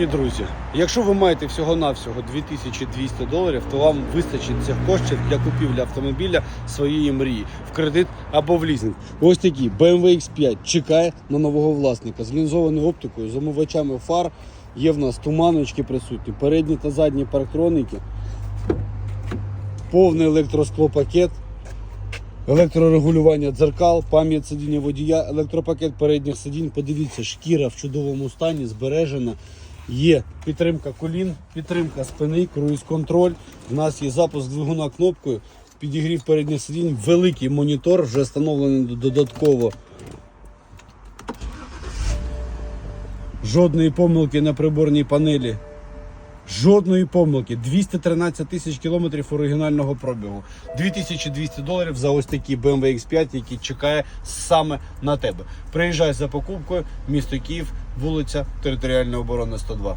І, Друзі, якщо ви маєте всього-навсього 2200 доларів, то вам вистачить цих коштів для купівлі автомобіля своєї мрії в кредит або в лізинг. Ось такий BMW X5 чекає на нового власника з лінзованою оптикою, з омивачами фар. Є в нас туманочки присутні, передні та задні парктроники, повний електросклопакет, електрорегулювання дзеркал, пам'ять сидіння водія, електропакет передніх сидінь. Подивіться, шкіра в чудовому стані, збережена. Є підтримка колін, підтримка спини, круїз-контроль. У нас є запуск двигуна кнопкою, підігрів передніх сидінь, великий монітор, вже встановлений додатково. Жодної помилки на приборній панелі. Жодної помилки. 213 тисяч кілометрів оригінального пробігу. 2200 доларів за ось такий BMW X5, який чекає саме на тебе. Приїжджай за покупкою, місто Київ, вулиця Територіальної оборони 102.